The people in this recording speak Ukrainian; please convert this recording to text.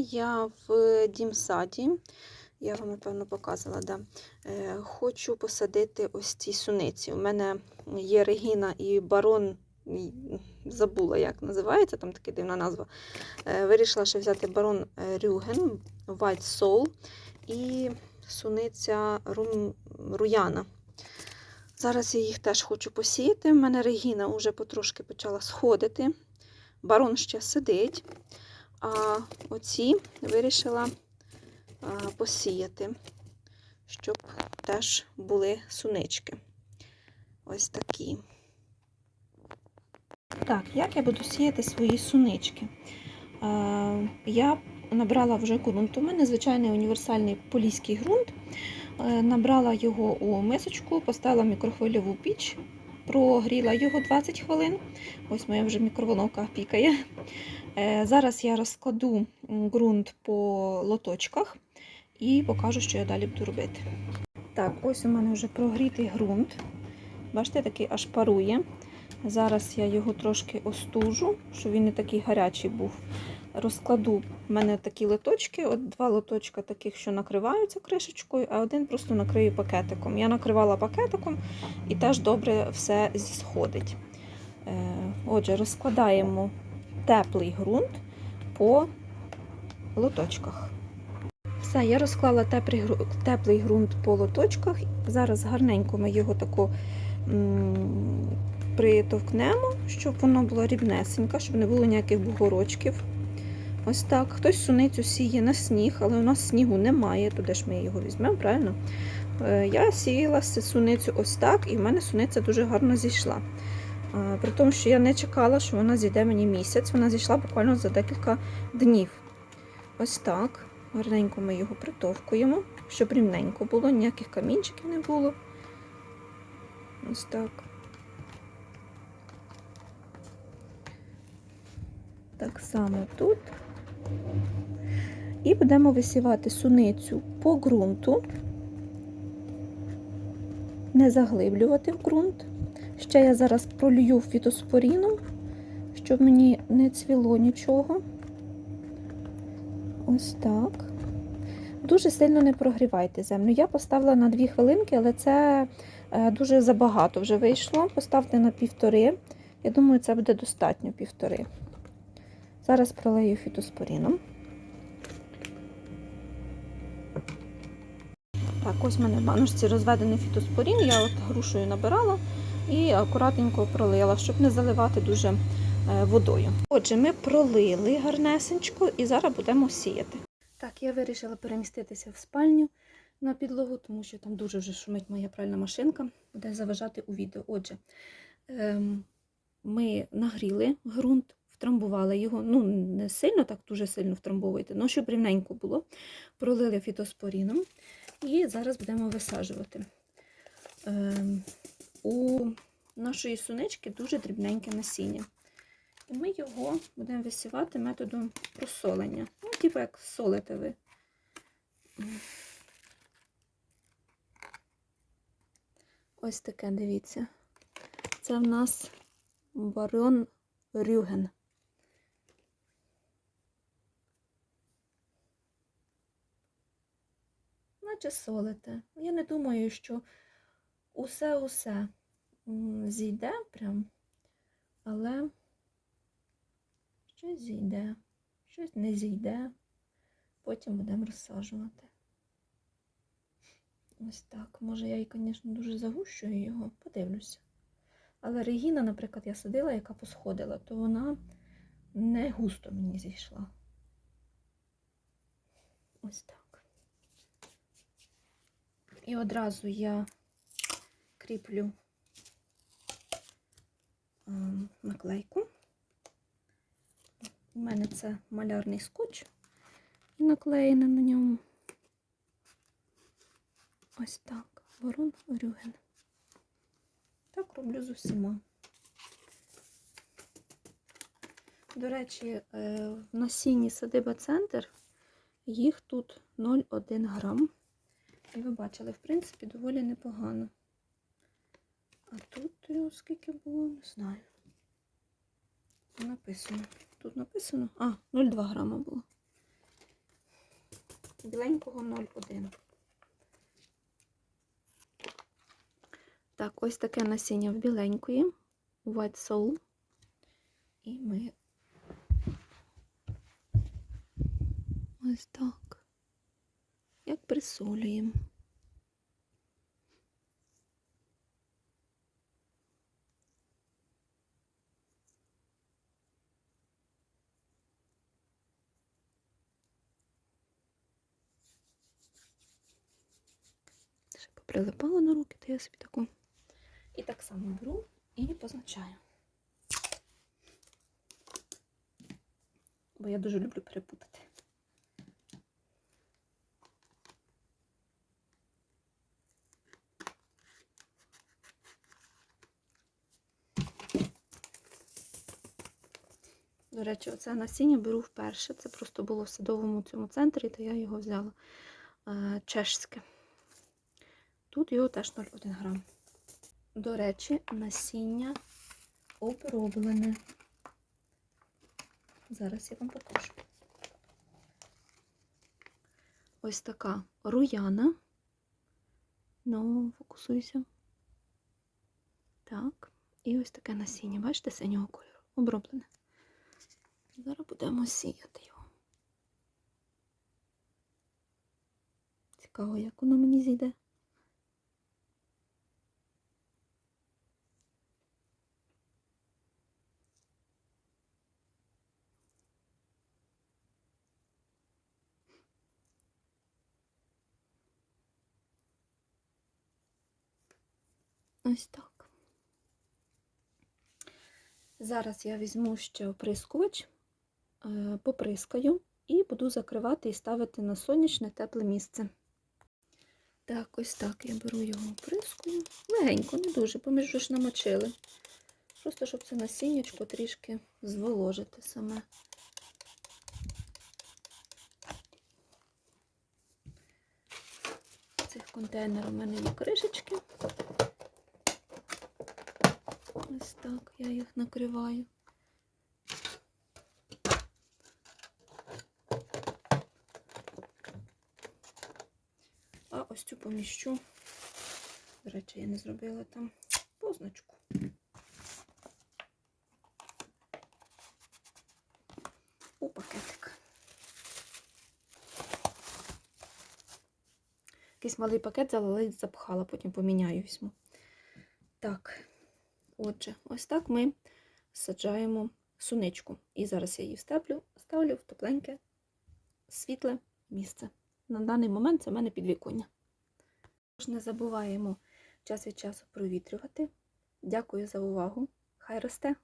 я в дімсаді, я вам, напевно, показувала, да. Е, хочу посадити ось ці суниці. У мене є Регіна і барон, забула, як називається, там така дивна назва. Е, вирішила ще взяти барон е, Рюген, White Soul і суниця Рум, Руяна. Зараз я їх теж хочу посіяти. У мене Регіна вже потрошки почала сходити. Барон ще сидить. А оці вирішила посіяти, щоб теж були сунички. Ось такі. Так, як я буду сіяти свої сунички? Я набрала вже ґрунт. У мене звичайний універсальний поліський ґрунт. Набрала його у мисочку, поставила мікрохвильову піч, прогріла його 20 хвилин. Ось моя вже мікроволновка пікає. Е, Зараз я розкладу ґрунт по лоточках і покажу, що я далі буду робити. Так, ось у мене вже прогрітий ґрунт. Бачите, такий аж парує. Зараз я його трошки остужу, щоб він не такий гарячий був. Розкладу в мене такі лоточки, от два лоточка таких, що накриваються кришечкою, а один просто накрию пакетиком. Я накривала пакетиком і теж добре все зісходить. Е, Отже, розкладаємо теплий ґрунт по лоточках. Все, я розклала теплий, ґрунт по лоточках. Зараз гарненько ми його тако притовкнемо, щоб воно було рівнесенько, щоб не було ніяких бугорочків. Ось так. Хтось суницю сіє на сніг, але у нас снігу немає, туди ж ми його візьмемо, правильно? Е, Я сіяла суницю ось так, і в мене суниця дуже гарно зійшла. При тому, що я не чекала, що вона зійде мені місяць, вона зійшла буквально за декілька днів. Ось так. Гарненько ми його притовкуємо, щоб рівненько було, ніяких камінчиків не було. Ось так. Так само тут. І будемо висівати суницю по ґрунту, не заглиблювати в ґрунт. Ще я зараз пролью фітоспоріном, щоб мені не цвіло нічого. Ось так. Дуже сильно не прогрівайте землю. Я поставила на 2 хвилинки, але це е, дуже забагато вже вийшло. Поставте на півтори. Я думаю, це буде достатньо півтори. Зараз пролею фітоспоріном. Так, ось в мене в баночці розведений фітоспорін. Я от грушею набирала і акуратненько пролила, щоб не заливати дуже е, водою. Отже, ми пролили гарнесенько і зараз будемо сіяти. Так, я вирішила переміститися в спальню на підлогу, тому що там дуже вже шумить моя пральна машинка, буде заважати у відео. Отже, ем, ми нагріли ґрунт, втрамбували його. Ну, не сильно, так дуже сильно втрамбовуйте, але щоб рівненько було. Пролили фітоспоріном і зараз будемо висаджувати. У нашої сунички дуже дрібненьке насіння. І ми його будемо висівати методом просолення. Ну, типу як солите ви. Ось таке, дивіться. Це в нас барон Рюген. Наче солите. Я не думаю, що усе-усе зійде прям, але щось зійде, щось не зійде. Потім будемо розсаджувати. Ось так. Може, я і, звісно, дуже загущую його, подивлюся. Але Регіна, наприклад, я садила, яка посходила, то вона не густо мені зійшла. Ось так. І одразу я кріплю ем, наклейку. У мене це малярний скотч і наклеєне на ньому. Ось так. Ворон Рюген. Так роблю з усіма. До речі, е, в насінні садиба центр їх тут 0,1 грам. І ви бачили, в принципі, доволі непогано. А тут е, скільки було, не знаю. Написано. Тут написано. А, 0,2 грама було. біленького 0,1. Так, ось таке насіння в біленької, White Soul. І ми ось так, як присолюємо. Ще поприлипало на руки, то я собі таку. І так само беру і позначаю. Бо я дуже люблю перепутати. До речі, оце насіння беру вперше. Це просто було в садовому цьому центрі, то я його взяла е, чешське. Тут його теж 0,1 грам. До речі, насіння оброблене. Зараз я вам покажу. Ось така руяна. Ну, фокусуйся. Так. І ось таке насіння, бачите, синього кольору. Оброблене. Зараз будемо сіяти його. Цікаво, як воно мені зійде. Ось так. Зараз я візьму ще оприскувач, е, поприскаю і буду закривати і ставити на сонячне тепле місце. Так, ось так я беру його оприскую. Легенько, не дуже, бо ми ж намочили. Просто щоб це насіннячко трішки зволожити саме. В цих контейнерах у мене є кришечки. Ось так я їх накриваю. А ось цю поміщу. До речі, я не зробила там позначку. У пакетик. Якийсь малий пакет взяла, запхала, потім поміняю візьму. Так. Отже, ось так ми саджаємо суничку. І зараз я її встеплю, ставлю в тепленьке, світле місце. На даний момент це в мене підвіконня. Тож не забуваємо час від часу провітрювати. Дякую за увагу. Хай росте!